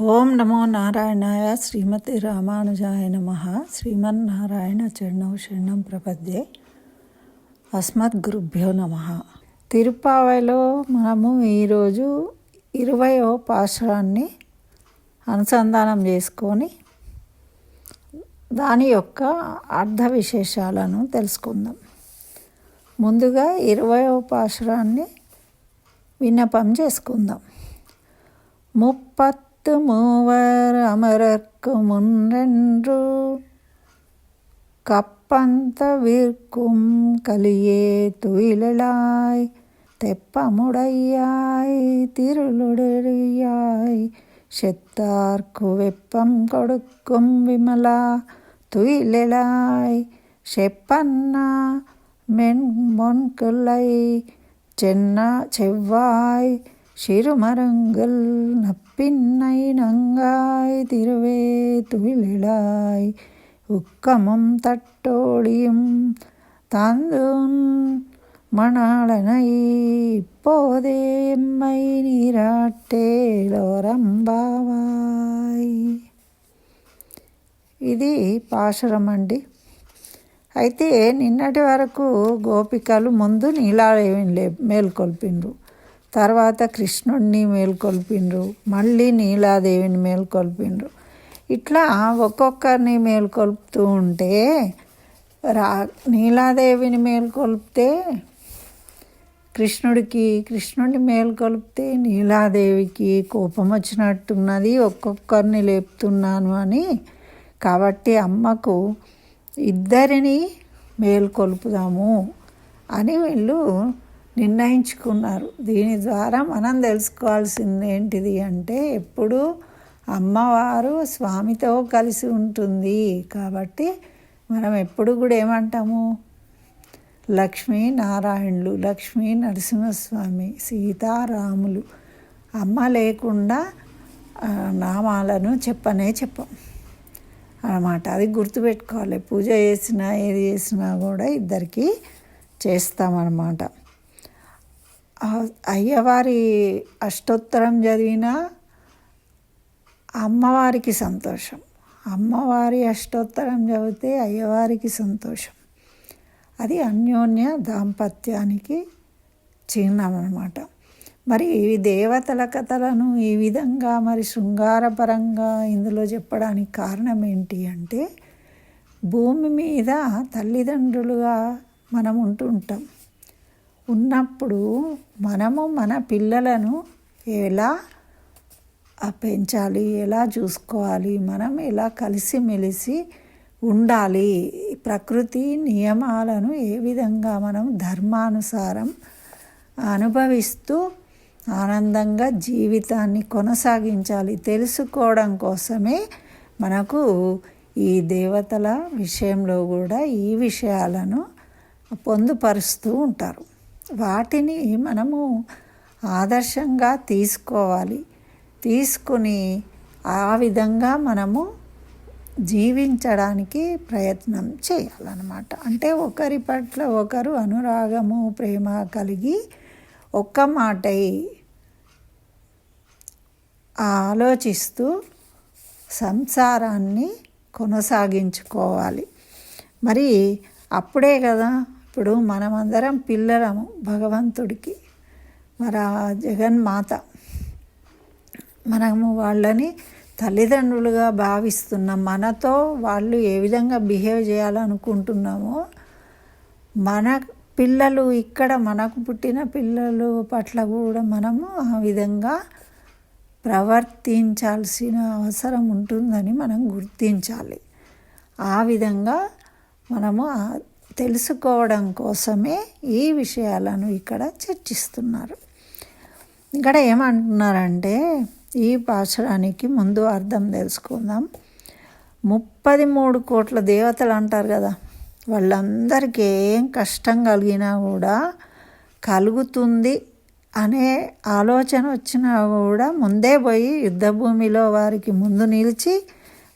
ఓం నమో నారాయణాయ శ్రీమతి రామానుజాయ నమ. శ్రీమన్నారాయణ చరణం శరణం ప్రపద్యే. అస్మద్గురుభ్యో నమ. తిరుపావైలో మనము ఈరోజు ఇరవయో పాశురాన్ని అనుసంధానం చేసుకొని దాని యొక్క అర్థ విశేషాలను తెలుసుకుందాం. ముందుగా ఇరవయో పాశురాన్ని విన్నపం చేసుకుందాం. முப்பத்து மூவர் அமரர்க்கு முன்றென்று கப்பந்தவிற்கும் கலியே துயிலாய் தெப்பமுடையாய் திருளுடையாய் செத்தார்க்கு வெப்பம் கொடுக்கும் விமலா துயிலாய் செப்பன்னா மென் மென்மொன்கிள்ளை சென்னா செவ்வாய் சிறுமரங்கள் நப்பின்னை நங்காய் திருவே துயிலாய் உக்கமும் தட்டோடியும் தாந்துன் மணாளனை இப்போதே எம்மை నీరాటేలోరంబావాయ్ ఇది పాశురం అండి అయితే నిన్నటి వరకు గోపికలు ముందు నీలాదేవిని లే మేల్కొల్పిండ్రు తర్వాత కృష్ణుడిని మేల్కొల్పిండ్రు మళ్ళీ నీలాదేవిని మేల్కొల్పిండ్రు. ఇట్లా ఒక్కొక్కరిని మేల్కొల్పుతూ ఉంటే రా నీలాదేవిని మేల్కొల్పితే కృష్ణుడికి కృష్ణుడిని మేల్కొల్పితే నీలాదేవికి కోపం వచ్చినట్టున్నది ఒక్కొక్కరిని లేపుతున్నాను అని. కాబట్టి అమ్మకు ఇద్దరిని మేల్కొల్పుదాము అని వీళ్ళు నిర్ణయించుకున్నారు. దీని ద్వారా మనం తెలుసుకోవాల్సింది ఏంటిది అంటే ఎప్పుడు అమ్మవారు స్వామితో కలిసి ఉంటుంది. కాబట్టి మనం ఎప్పుడు కూడా ఏమంటాము? లక్ష్మీ నారాయణులు లక్ష్మీ నరసింహస్వామి సీతారాములు అమ్మ లేకుండా నామాలను చెప్పనే చెప్పం. అన్నమాట. అది గుర్తుపెట్టుకోవాలి. పూజ చేసినా ఏది చేసినా కూడా ఇద్దరికి చేస్తామన్నమాట. అయ్యవారి అష్టోత్తరం చదివిన అమ్మవారికి సంతోషం. అమ్మవారి అష్టోత్తరం చదివితే అయ్యవారికి సంతోషం. అది అన్యోన్య దాంపత్యానికి చిహ్నం అనమాట మరి ఈ దేవతల కథలను ఈ విధంగా మరి శృంగారపరంగా ఇందులో చెప్పడానికి కారణం ఏంటి అంటే భూమి మీద తల్లిదండ్రులుగా మనం ఉంటుంటాం ఉన్నప్పుడు మనము మన పిల్లలను ఎలా పెంచాలి ఎలా చూసుకోవాలి మనం ఎలా కలిసిమెలిసి ఉండాలి ప్రకృతి నియమాలను ఏ విధంగా మనం ధర్మానుసారం అనుభవిస్తూ ఆనందంగా జీవితాన్ని కొనసాగించాలి తెలుసుకోవడం కోసమే మనకు ఈ దేవతల విషయంలో కూడా ఈ విషయాలను పొందుపరుస్తూ ఉంటారు. వాటిని మనము ఆదర్శంగా తీసుకోవాలి. తీసుకుని ఆ విధంగా మనము జీవించడానికి ప్రయత్నం చేయాలన్నమాట. అంటే ఒకరి పట్ల ఒకరు అనురాగము ప్రేమ కలిగి ఒక్క మాటై ఆలోచిస్తూ సంసారాన్ని కొనసాగించుకోవాలి. మరి అప్పుడే కదా ఇప్పుడు మనమందరం పిల్లలము భగవంతుడికి. మరి ఆ జగన్మాత మనము వాళ్ళని తల్లిదండ్రులుగా భావిస్తున్నాం మనతో వాళ్ళు ఏ విధంగా బిహేవ్ చేయాలనుకుంటున్నామో మన పిల్లలు ఇక్కడ మనకు పుట్టిన పిల్లలు పట్ల కూడా మనము ఆ విధంగా ప్రవర్తించాల్సిన అవసరం ఉంటుందని మనం గుర్తించాలి. ఆ విధంగా మనము తెలుసుకోవడం కోసమే ఈ విషయాలను ఇక్కడ చర్చిస్తున్నారు. ఇక్కడ ఏమంటున్నారంటే ఈ పాశురానికి ముందు అర్థం తెలుసుకుందాం. ముప్పది మూడు కోట్ల దేవతలు అంటారు కదా వాళ్ళందరికీ ఏం కష్టం కలిగినా కూడా కలుగుతుంది అనే ఆలోచన వచ్చినా కూడా ముందే పోయి యుద్ధభూమిలో వారికి ముందు నిలిచి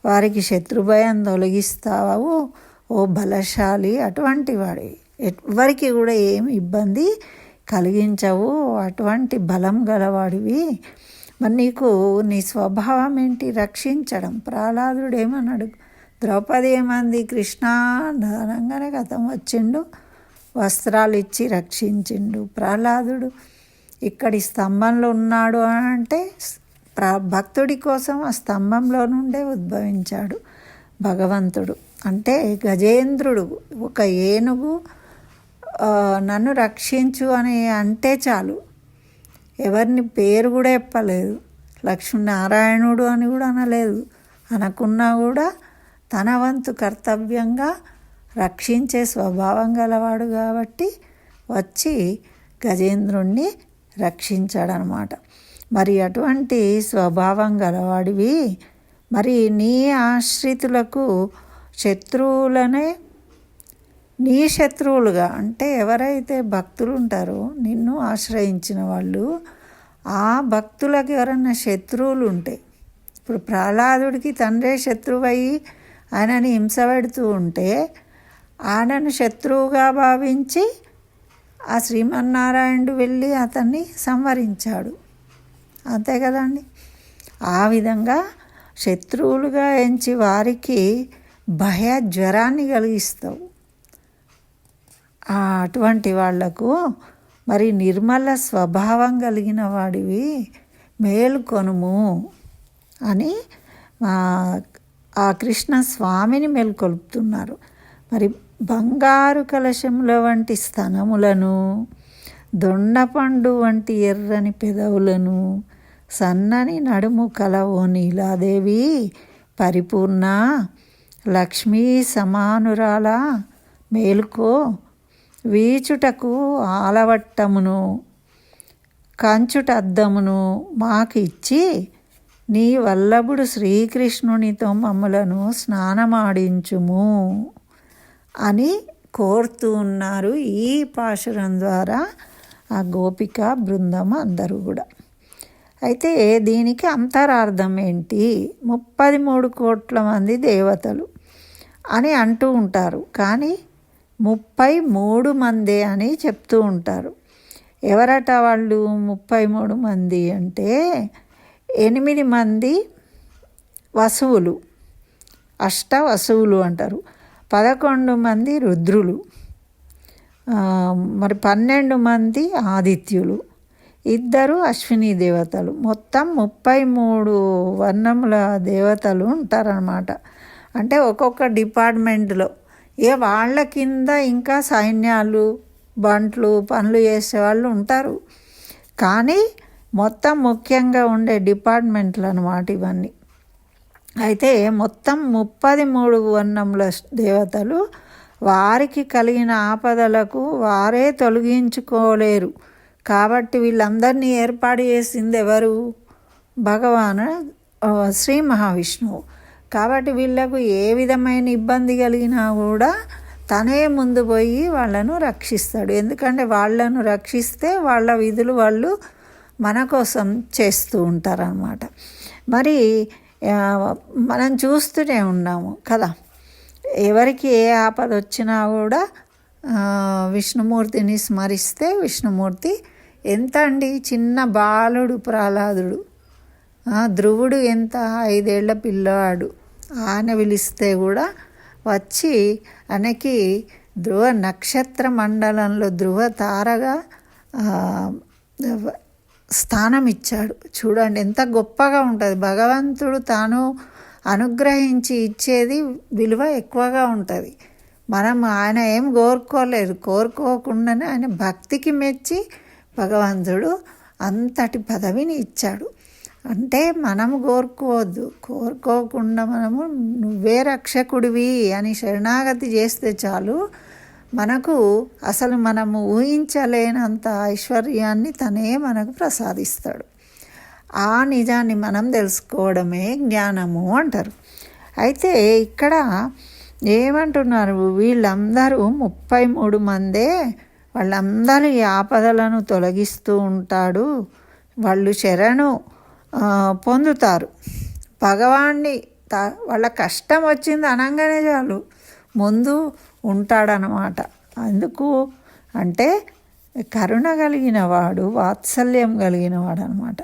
వారికి శత్రుభయం తొలగిస్తావు ఓ బలశాలి అటువంటి వాడి ఎవరికి కూడా ఏం ఇబ్బంది కలిగించవు. అటువంటి బలం గలవాడివి. మరి నీకు నీ స్వభావం ఏంటి? రక్షించడం. ప్రహ్లాదుడు ఏమన్నాడు? ద్రౌపది ఏమంది? కృష్ణ అనగానే గతం వచ్చిండు. వస్త్రాలు ఇచ్చి రక్షించిండు. ప్రహ్లాదుడు ఇక్కడి స్తంభంలో ఉన్నాడు అని అంటే భక్తుడి కోసం ఆ స్తంభంలో నుండే ఉద్భవించాడు భగవంతుడు. అంటే గజేంద్రుడు ఒక ఏనుగు నన్ను రక్షించు అని అంటే చాలు. ఎవరిని పేరు కూడా చెప్పలేదు. లక్ష్మీనారాయణుడు అని కూడా అనలేదు. అనకున్నా కూడా తన వంతు కర్తవ్యంగా రక్షించే స్వభావం గలవాడు కాబట్టి వచ్చి గజేంద్రుణ్ణి రక్షించాడనమాట. మరి అటువంటి స్వభావం గలవాడివి. మరి నీ ఆశ్రితులకు శత్రువులనే నీ శత్రువులుగా. అంటే ఎవరైతే భక్తులు ఉంటారో నిన్ను ఆశ్రయించిన వాళ్ళు ఆ భక్తులకు ఎవరన్నా శత్రువులు ఉంటే ఇప్పుడు ప్రహ్లాదుడికి తండ్రే శత్రువయ్యి ఆయనని హింస పెడుతూ ఉంటే ఆయనను శత్రువుగా భావించి ఆ శ్రీమన్నారాయణుడు వెళ్ళి అతన్ని సంవరించాడు. అంతే కదండి? ఆ విధంగా శత్రువులుగా ఎంచి వారికి భయ జ్వరాన్ని కలిగిస్తావు. అటువంటి వాళ్ళకు మరి నిర్మల స్వభావం కలిగిన వాడివి మేలుకొనుము అని ఆ- కృష్ణ స్వామిని మేల్కొల్పుతున్నారు. మరి బంగారు కలశముల వంటి స్తనములను దొండపండు వంటి ఎర్రని పెదవులను సన్నని నడుము కలవో నీలాదేవి పరిపూర్ణ లక్ష్మీ సమానురాల మేలుకో వీచుటకు ఆలవట్టమును కంచుట అద్దమును మాకు ఇచ్చి నీ వల్లభుడు శ్రీకృష్ణునితో మమ్మలను స్నానమాడించుము అని కోరుతూ ఉన్నారు ఈ పాశురం ద్వారా ఆ గోపిక బృందం అందరూ కూడా. అయితే దీనికి అంతరార్థం ఏంటి? ముప్పది మూడు కోట్ల మంది దేవతలు అని అంటూ ఉంటారు. కానీ ముప్పై మూడు మందే అని చెప్తూ ఉంటారు. ఎవరట వాళ్ళు ముప్పై మూడు మంది అంటే ఎనిమిది మంది వసువులు. అష్ట వసువులు అంటారు. పదకొండు మంది రుద్రులు. మరి పన్నెండు మంది ఆదిత్యులు. ఇద్దరు అశ్విని దేవతలు. మొత్తం ముప్పై మూడు వర్ణముల దేవతలు ఉంటారనమాట అంటే ఒక్కొక్క డిపార్ట్మెంట్లో. ఏ వాళ్ళ కింద ఇంకా సైన్యాలు బంట్లు పనులు చేసేవాళ్ళు ఉంటారు. కానీ మొత్తం ముఖ్యంగా ఉండే డిపార్ట్మెంట్లు అనమాట ఇవన్నీ. అయితే మొత్తం ముప్పది మూడు వర్ణముల దేవతలు వారికి కలిగిన ఆపదలకు వారే తొలగించుకోలేరు. కాబట్టి వీళ్ళందరినీ ఏర్పాటు చేసింది ఎవరు భగవాన్ శ్రీ మహావిష్ణువు. కాబట్టి వీళ్ళకు ఏ విధమైన ఇబ్బంది కలిగినా కూడా తనే ముందు పోయి వాళ్ళను రక్షిస్తాడు. ఎందుకంటే వాళ్ళను రక్షిస్తే వాళ్ళ విధులు వాళ్ళు మన కోసం చేస్తూ ఉంటారనమాట మరి మనం చూస్తూనే ఉన్నాము కదా. ఎవరికి ఏ ఆపద వచ్చినా కూడా విష్ణుమూర్తిని స్మరిస్తే విష్ణుమూర్తి ఎంత అండి? చిన్న బాలుడు ప్రహ్లాదుడు. ధ్రువుడు ఎంత? ఐదేళ్ళ పిల్లవాడు ఆయన పిలిస్తే కూడా వచ్చి ఆయనకి ధ్రువ నక్షత్ర మండలంలో ధ్రువ తారగా స్థానం ఇచ్చాడు. చూడండి ఎంత గొప్పగా ఉంటుంది. భగవంతుడు తాను అనుగ్రహించి ఇచ్చేది విలువ ఎక్కువగా ఉంటుంది. మనం ఆయన ఏం కోరుకోలేదు. కోరుకోకుండానే ఆయన భక్తికి మెచ్చి భగవంతుడు అంతటి పదవిని ఇచ్చాడు. అంటే మనము కోరుకోవద్దు. కోరుకోకుండా మనము నువ్వే రక్షకుడివి అని శరణాగతి చేస్తే చాలు. మనకు అసలు మనము ఊహించలేనంత ఐశ్వర్యాన్ని తనే మనకు ప్రసాదిస్తాడు. ఆ నిజాన్ని మనం తెలుసుకోవడమే జ్ఞానము అంటారు. అయితే ఇక్కడ ఏమంటున్నారు? వీళ్ళందరూ ముప్పై మూడు మందే వాళ్ళందరి ఆపదలను తొలగిస్తూ ఉంటాడు. వాళ్ళు శరణు పొందుతారు. భగవాన్ని త- వాళ్ళ కష్టం వచ్చింది అనగానే చాలు. ముందు ఉంటాడనమాట అందుకు అంటే కరుణ కలిగిన వాడు వాత్సల్యం కలిగిన వాడు అనమాట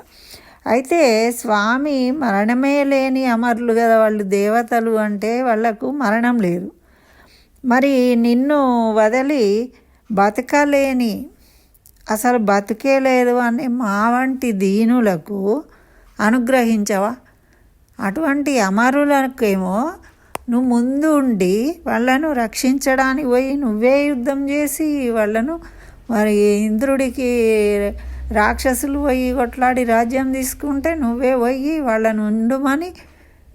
అయితే స్వామి మరణమే లేని అమరులు కదా వాళ్ళు దేవతలు అంటే వాళ్ళకు మరణం లేదు. మరి నిన్ను వదిలి బతకలేని అసలు బతికే లేదు అని మా వంటి దీనులకు అనుగ్రహించవా? అటువంటి అమరులకేమో నువ్వు ముందు ఉండి వాళ్ళను రక్షించడానికి పోయి నువ్వే యుద్ధం చేసి వాళ్ళను మరి ఇంద్రుడికి రాక్షసులు పోయి కొట్లాడి రాజ్యం తీసుకుంటే నువ్వే పోయి వాళ్ళను ఉండుమని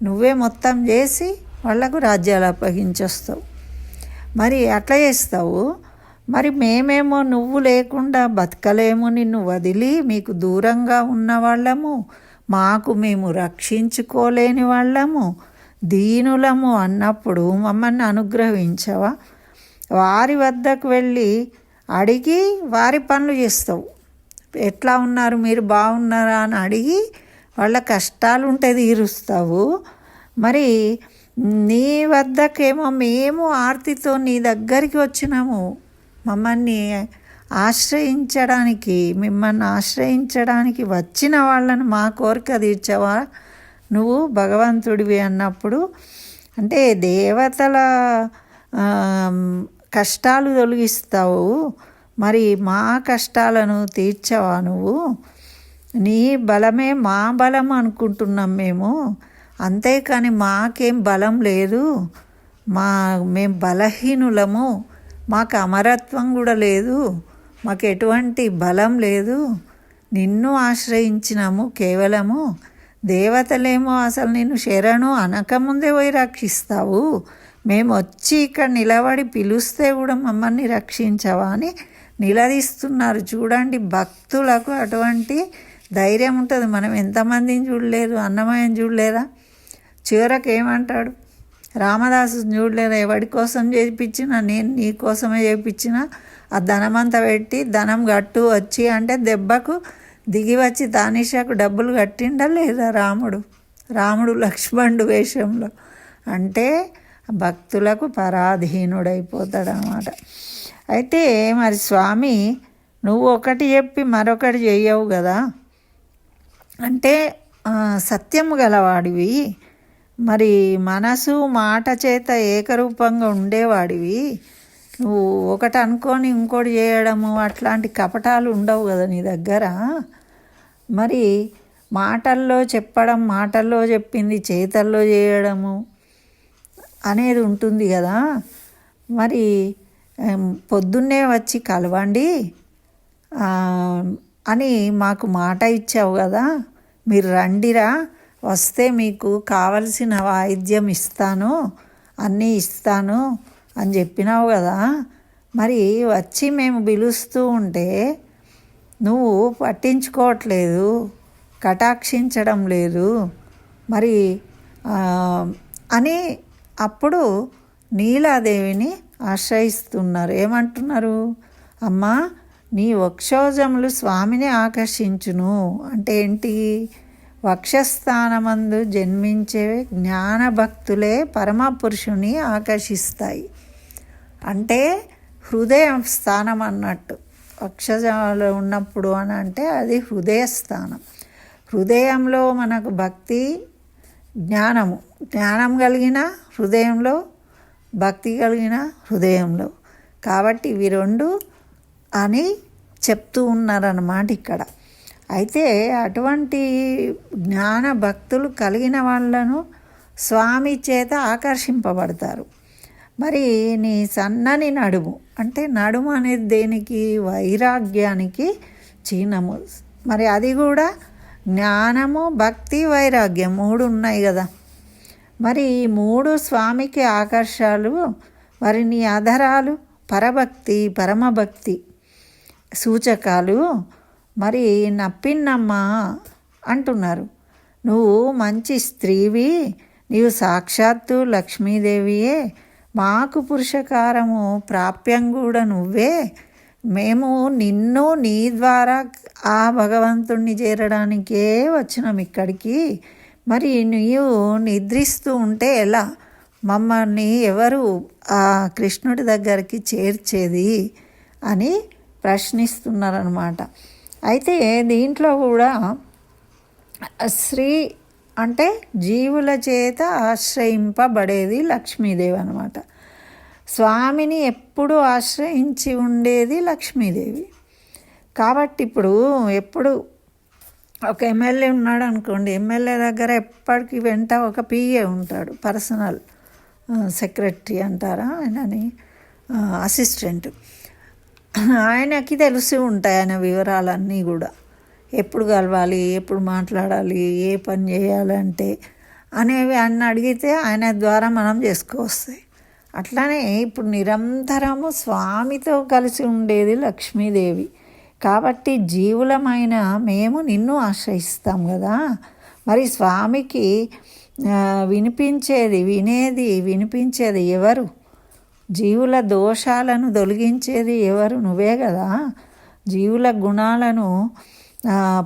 నువ్వే మొత్తం చేసి వాళ్ళకు రాజ్యాలు అప్పగించొస్తావు. మరి అట్లా చేస్తావు? మరి మేమేమో నువ్వు లేకుండా బతకలేము నిన్ను వదిలి మీకు దూరంగా ఉన్న వాళ్ళము మాకు మేము రక్షించుకోలేని వాళ్ళము దీనులము అన్నప్పుడు మమ్మల్ని అనుగ్రహించవా? వారి వద్దకు వెళ్ళి అడిగి వారి పనులు చేస్తావు. ఎట్లా ఉన్నారు? మీరు బాగున్నారా అని అడిగి వాళ్ళ కష్టాలు ఉంటే తీరుస్తావు. మరి నీ వద్దకేమో మేము ఆర్తితో నీ దగ్గరికి వచ్చినాము. మమ్మల్ని ఆశ్రయించడానికి మిమ్మల్ని ఆశ్రయించడానికి వచ్చిన వాళ్ళని మా కోరిక తీర్చవా? నువ్వు భగవంతుడివి అన్నప్పుడు అంటే దేవతల కష్టాలు తొలగిస్తావు. మరి మా కష్టాలను తీర్చవా నువ్వు? నీ బలమే మా బలం అనుకుంటున్నాం మేము. అంతేకాని మాకేం బలం లేదు. మా మేము బలహీనులము. మాకు అమరత్వం కూడా లేదు మాకు ఎటువంటి బలం లేదు. నిన్ను ఆశ్రయించినాము కేవలము. దేవతలేమో అసలు నిన్ను శరణు అనకముందే పోయి రక్షిస్తావు. మేము వచ్చి ఇక్కడ నిలబడి పిలుస్తే కూడా మమ్మల్ని రక్షించవా అని నిలదీస్తున్నారు. చూడండి భక్తులకు అటువంటి ధైర్యం ఉంటుంది. మనం ఎంతమందిని చూడలేదు అన్నమయం చూడలేదా? చివరకు ఏమంటాడు? రామదాసు చూడలేదా ఎవడి కోసం చేయించిన నేను నీ కోసమే చేయించిన ఆ ధనమంతా పెట్టి ధనం గట్టు వచ్చి అంటే దెబ్బకు దిగి వచ్చి తానిషాకు డబ్బులు కట్టిండా లేదా రాముడు? రాముడు లక్ష్మణుడు వేషంలో. అంటే భక్తులకు పరాధీనుడైపోతాడనమాట అయితే మరి స్వామి నువ్వు ఒకటి చెప్పి మరొకటి చెయ్యవు కదా? అంటే సత్యము గలవాడివి. మరి మనసు మాట చేత ఏకరూపంగా ఉండేవాడివి. నువ్వు ఒకటి అనుకొని ఇంకోటి చేయడము అట్లాంటి కపటాలు ఉండవు కదా నీ దగ్గర. మరి మాటల్లో చెప్పడం మాటల్లో చెప్పింది చేతల్లో చేయడము అనేది ఉంటుంది కదా. మరి పొద్దున్నే వచ్చి కలవండి అని మాకు మాట ఇచ్చావు కదా. మీరు రండిరా వస్తే మీకు కావలసిన వాయిద్యం ఇస్తాను అన్నీ ఇస్తాను అని చెప్పినావు కదా. మరి వచ్చి మేము పిలుస్తూ ఉంటే నువ్వు పట్టించుకోవట్లేదు కటాక్షించడం లేదు. మరి అని అప్పుడు నీలాదేవిని ఆశ్రయిస్తున్నారు. ఏమంటున్నారు? అమ్మా నీ వక్షోజములు స్వామిని ఆకర్షించును. అంటే ఏంటి? వక్షస్థానమందు జన్మించే జ్ఞానభక్తులే పరమపురుషుని ఆకర్షిస్తాయి. అంటే హృదయం స్థానం అన్నట్టు. వక్షజాలు ఉన్నప్పుడు అని అంటే అది హృదయ స్థానం. హృదయంలో మనకు భక్తి జ్ఞానము. జ్ఞానం కలిగిన హృదయంలో భక్తి కలిగిన హృదయంలో. కాబట్టి ఇవి రెండు అని చెప్తూ ఉన్నారన్నమాట ఇక్కడ. అయితే అటువంటి జ్ఞాన భక్తులు కలిగిన వాళ్ళను స్వామి చేత ఆకర్షింపబడతారు. మరి నీ సన్నని నడుము అంటే నడుము అనేది దేనికి? వైరాగ్యానికి చిహ్నము. మరి అది కూడా జ్ఞానము భక్తి వైరాగ్యం మూడు ఉన్నాయి కదా. మరి ఈ మూడు స్వామికి ఆకర్షాలు మరి నీ అధరాలు పరభక్తి పరమభక్తి సూచకాలు మరి నప్పిన్నమ్మా అంటున్నారు. నువ్వు మంచి స్త్రీవి నీవు సాక్షాత్తు లక్ష్మీదేవియే మాకు పురుషకారము ప్రాప్యం కూడా నువ్వే. మేము నిన్ను నీ ద్వారా ఆ భగవంతుణ్ణి చేరడానికే వచ్చినాం ఇక్కడికి. మరి నీవు నిద్రిస్తూ ఉంటే ఎలా? మమ్మల్ని ఎవరు ఆ కృష్ణుడి దగ్గరికి చేర్చేది అని ప్రశ్నిస్తున్నారనమాట అయితే దీంట్లో కూడా శ్రీ అంటే జీవుల చేత ఆశ్రయింపబడేది లక్ష్మీదేవి అనమాట స్వామిని ఎప్పుడు ఆశ్రయించి ఉండేది లక్ష్మీదేవి. కాబట్టి ఇప్పుడు ఎప్పుడు ఒక ఎమ్మెల్యే ఉన్నాడు అనుకోండి ఎమ్మెల్యే దగ్గర ఎప్పటికీ వెంట ఒక పిఏ ఉంటాడు పర్సనల్ సెక్రటరీ అంటారా ఆయనని అసిస్టెంట్. ఆయనకి తెలిసి ఉంటాయి ఆయన వివరాలన్నీ కూడా. ఎప్పుడు కలవాలి ఎప్పుడు మాట్లాడాలి ఏ పని చేయాలంటే అనేవి అన్ని అడిగితే ఆయన ద్వారా మనం చేసుకోవస్తాయి అట్లానే ఇప్పుడు నిరంతరము స్వామితో కలిసి ఉండేది లక్ష్మీదేవి. కాబట్టి జీవులమైన మేము నిన్ను ఆశ్రయిస్తాం కదా. మరి స్వామికి వినిపించేది వినేది వినిపించేది ఎవరు? జీవుల దోషాలను తొలగించేది ఎవరు? నువ్వే కదా. జీవుల గుణాలను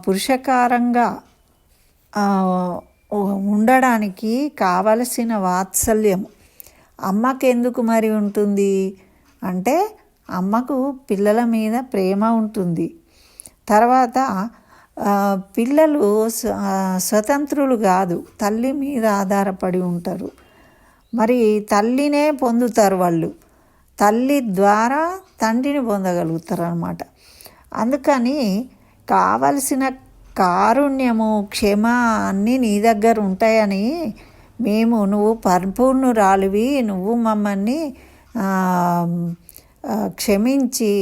పురుషకారంగా ఉండడానికి కావలసిన వాత్సల్యం. అమ్మకెందుకు మరి ఉంటుంది? అంటే అమ్మకు పిల్లల మీద ప్రేమ ఉంటుంది. తర్వాత పిల్లలు స్వతంత్రులు కాదు తల్లి మీద ఆధారపడి ఉంటారు. మరి తల్లినే పొందుతారు వాళ్ళు. తల్లి ద్వారా తండ్రిని పొందగలుగుతారు అనమాట అందుకని కావలసిన కారుణ్యము క్షమ అన్నీ నీ దగ్గర ఉంటాయని మేము నువ్వు పరిపూర్ణురాలివి నువ్వు మమ్మల్ని క్షమించి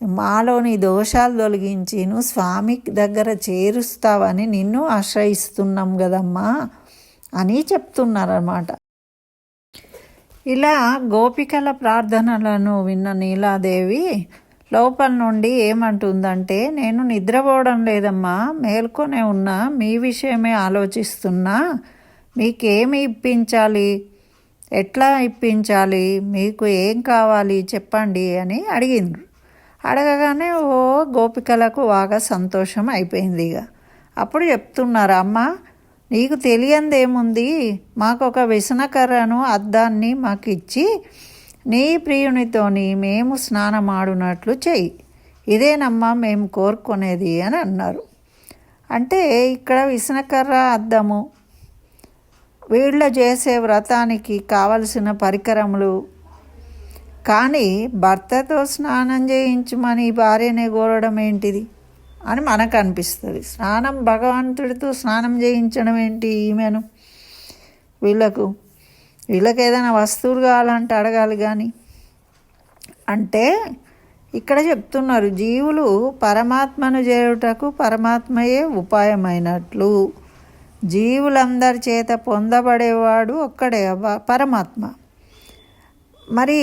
మాలోని దోషాలు తొలగించి నువ్వు స్వామి దగ్గర చేరుస్తావని నిన్ను ఆశ్రయిస్తున్నాం కదమ్మా అని చెప్తున్నారన్నమాట. ఇలా గోపికల ప్రార్థనలను విన్న నీలాదేవి లోపల నుండి ఏమంటుందంటే నేను నిద్రపోవడం లేదమ్మా మేల్కొనే ఉన్నా మీ విషయమే ఆలోచిస్తున్నా మీకేమి ఇప్పించాలి? ఎట్లా ఇప్పించాలి? మీకు ఏం కావాలి? చెప్పండి అని అడిగిండ్రు. అడగగానే ఓ గోపికలకు బాగా సంతోషం అయిపోయింది ఇక. అప్పుడు చెప్తున్నారు అమ్మ నీకు తెలియందేముంది? మాకు ఒక విసనకర్రను అద్దాన్ని మాకు ఇచ్చి నీ ప్రియునితోని మేము స్నానమాడునట్లు చెయ్యి. ఇదేనమ్మా మేము కోరుకునేది అని అన్నారు. అంటే ఇక్కడ విసనకర్ర అద్దము. వీళ్ళ చేసే వ్రతానికి కావలసిన పరికరములు. కానీ భర్తతో స్నానం చేయించమని భార్యనే కోరడం ఏంటిది అని మనకు అనిపిస్తుంది. స్నానం భగవంతుడితో స్నానం చేయించడం ఏంటి ఈమెను? వీళ్ళకు వీళ్ళకి ఏదైనా వస్తువులు కావాలంటే అడగాలి కానీ అంటే ఇక్కడ చెప్తున్నారు జీవులు పరమాత్మను చేయుటకు పరమాత్మయే ఉపాయమైనట్లు. జీవులందరి చేత పొందబడేవాడు ఒక్కడే పరమాత్మ. మరి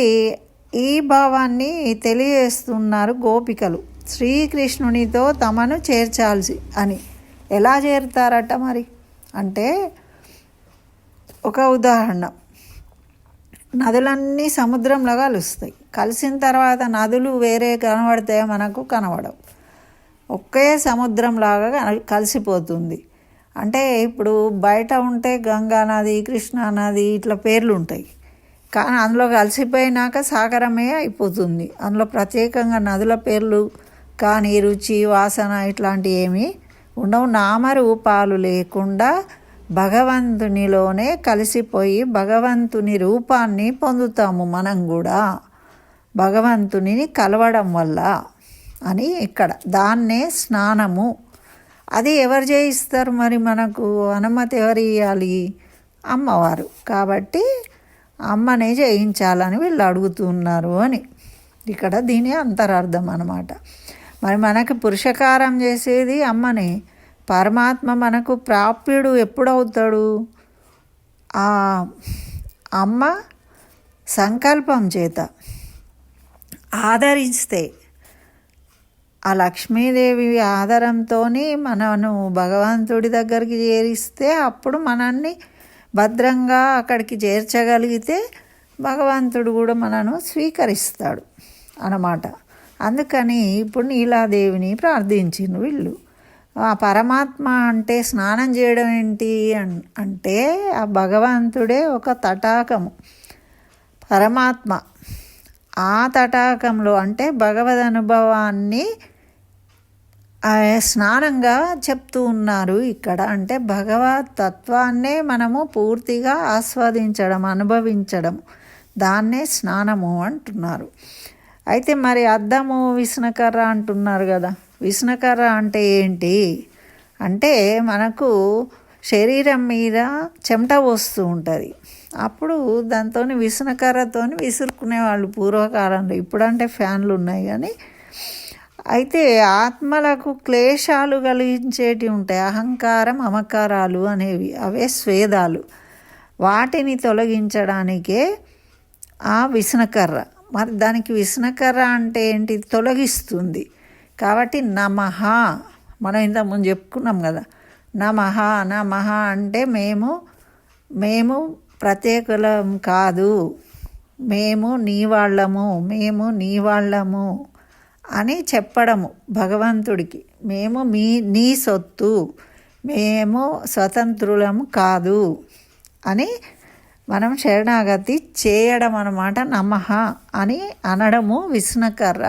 ఈ భావాన్ని తెలియజేస్తున్నారు గోపికలు. శ్రీకృష్ణునితో తమను చేర్చాల్సి అని. ఎలా చేరుతారట మరి? అంటే ఒక ఉదాహరణ. నదులన్నీ సముద్రంలో కలుస్తాయి. కలిసిన తర్వాత నదులు వేరే కనబడితే మనకు కనబడవు. ఒకే సముద్రంలాగా కలిసిపోతుంది. అంటే ఇప్పుడు బయట ఉంటే గంగా నది కృష్ణా నది ఇట్లా పేర్లు ఉంటాయి. కానీ అందులో కలిసిపోయినాక సాగరమే అయిపోతుంది. అందులో ప్రత్యేకంగా నదుల పేర్లు కానీ రుచి వాసన ఇట్లాంటివి ఏమి ఉండవు. నామరూపాలు లేకుండా భగవంతునిలోనే కలిసిపోయి భగవంతుని రూపాన్ని పొందుతాము మనం కూడా. భగవంతుని కలవడం వల్ల అని ఇక్కడ దాన్నే స్నానము. అది ఎవరు చేయిస్తారు మరి మనకు? అనుమతి ఎవరు ఇవ్వాలి అమ్మవారు. కాబట్టి అమ్మనే చేయించాలని వీళ్ళు అడుగుతున్నారు అని. ఇక్కడ దీని అంతరార్థం అనమాట మరి మనకు పురుషకారం చేసేది అమ్మని. పరమాత్మ మనకు ప్రాప్యుడు ఎప్పుడవుతాడు? ఆ అమ్మ సంకల్పం చేత ఆదరిస్తే ఆ లక్ష్మీదేవి ఆధారంతో మనను భగవంతుడి దగ్గరికి చేరిస్తే అప్పుడు మనల్ని భద్రంగా అక్కడికి చేర్చగలిగితే భగవంతుడు కూడా మనను స్వీకరిస్తాడు అన్నమాట. అందుకని ఇప్పుడు నీలాదేవిని ప్రార్థించిండు వీళ్ళు. ఆ పరమాత్మ అంటే స్నానం చేయడం ఏంటి అంటే ఆ భగవంతుడే ఒక తటాకము. పరమాత్మ ఆ తటాకంలో అంటే భగవద్ అనుభవాన్ని స్నానంగా చెప్తూ ఉన్నారు ఇక్కడ. అంటే భగవత్ తత్వాన్నే మనము పూర్తిగా ఆస్వాదించడం అనుభవించడం. దాన్నే స్నానము అంటున్నారు. అయితే మరి అద్దము విసనకర్ర అంటున్నారు కదా. విసనకర్ర అంటే ఏంటి? అంటే మనకు శరీరం మీద చెమట వస్తూ ఉంటుంది. అప్పుడు దాంతో విసనకర్రతో విసురుకునేవాళ్ళు పూర్వకాలంలో. ఇప్పుడంటే ఫ్యాన్లు ఉన్నాయి కానీ అయితే ఆత్మలకు క్లేశాలు కలిగించేటి ఉంటాయి. అహంకారం అమకారాలు అనేవి. అవే స్వేదాలు. వాటిని తొలగించడానికే ఆ విసనకర్ర. మరి దానికి విసనకర్ర అంటే ఏంటి తొలగిస్తుంది. కాబట్టి నమహ మనం ఇంతకుముందు చెప్పుకున్నాం కదా. నమహ నమహ అంటే మేము మేము ప్రత్యేకులం కాదు. మేము నీ వాళ్ళము మేము నీ వాళ్ళము అని చెప్పడము భగవంతుడికి. మేము మీ నీ సొత్తు. మేము స్వతంత్రులము కాదు అని మనం శరణాగతి చేయడం అనమాట నమః అని అనడము విష్ణకర్ర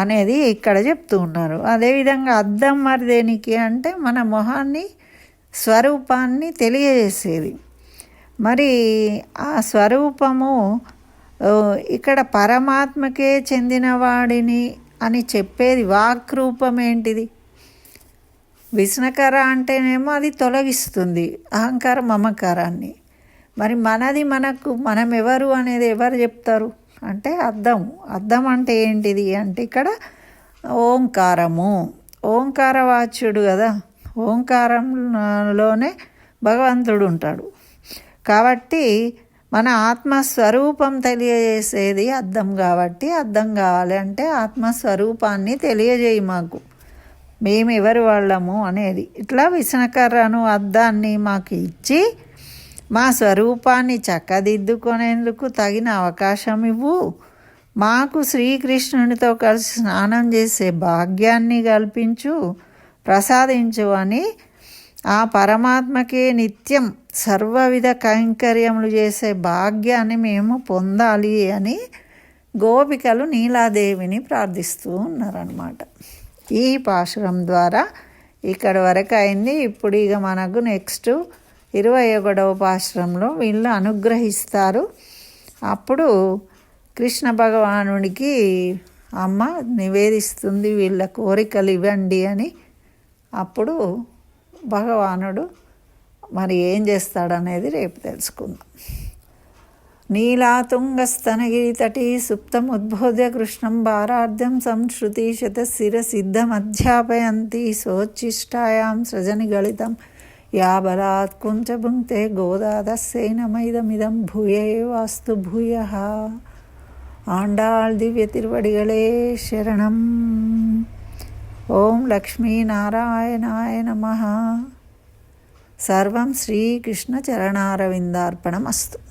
అనేది ఇక్కడ చెప్తూ ఉన్నారు. అదేవిధంగా అద్దం మరి దేనికి అంటే మన మొహాన్ని స్వరూపాన్ని తెలియజేసేది. మరి ఆ స్వరూపము ఇక్కడ పరమాత్మకే చెందినవాడిని అని చెప్పేది వాక్రూపం ఏంటిది? విష్ణకర అంటేనేమో అది తొలగిస్తుంది అహంకార మమకారాన్ని. మరి మనది మనకు మనం ఎవరు అనేది ఎవరు చెప్తారు? అంటే అర్థం అర్థం అంటే ఏంటిది? అంటే ఇక్కడ ఓంకారము. ఓంకారవాచ్యుడు కదా. ఓంకారంలోనే భగవంతుడు ఉంటాడు. కాబట్టి మన ఆత్మస్వరూపం తెలియజేసేది అర్థం కాబట్టి అర్థం కావాలి అంటే ఆత్మస్వరూపాన్ని తెలియజేయి మాకు. మేము ఎవరు వాళ్ళము అనేది. ఇట్లా విసనకర్రను అద్దాన్ని మాకు ఇచ్చి మా స్వరూపాన్ని చక్కదిద్దుకునేందుకు తగిన అవకాశం ఇవ్వు. మాకు శ్రీకృష్ణునితో కలిసి స్నానం చేసే భాగ్యాన్ని కల్పించు ప్రసాదించు అని ఆ పరమాత్మకే నిత్యం సర్వవిధ కైంకర్యములు చేసే భాగ్యాన్ని మేము పొందాలి అని గోపికలు నీలాదేవిని ప్రార్థిస్తూ ఉన్నారనమాట ఈ పాశురం ద్వారా ఇక్కడ వరకు అయింది. ఇప్పుడు ఇక మనకు నెక్స్ట్ ఇరవై ఒకటవ పాశ్రంలో వీళ్ళు అనుగ్రహిస్తారు. అప్పుడు కృష్ణ భగవానుడికి అమ్మ నివేదిస్తుంది వీళ్ళ కోరికలు ఇవ్వండి అని. అప్పుడు భగవానుడు మరి ఏం చేస్తాడనేది రేపు తెలుసుకుందాం. నీలాతుంగస్తనగిరితటి సుప్తముద్బోధ్య కృష్ణం భారార్థం సంశ్రుతి శతశిరసిద్ధమధ్యాపయంతి సోచ్చిష్టాయాం సృజని గళితం యాబరాత్ కుంచభుంక్తే గోదాదస్సైనమైదమిదం భూయే వాస్తు భూయ. ఆండాళ్ దివ్య తిరువడిగళే శరణం. ఓం లక్ష్మీనారాయణాయ నమ. సర్వం శ్రీకృష్ణ చరణారవిందార్పణమస్తు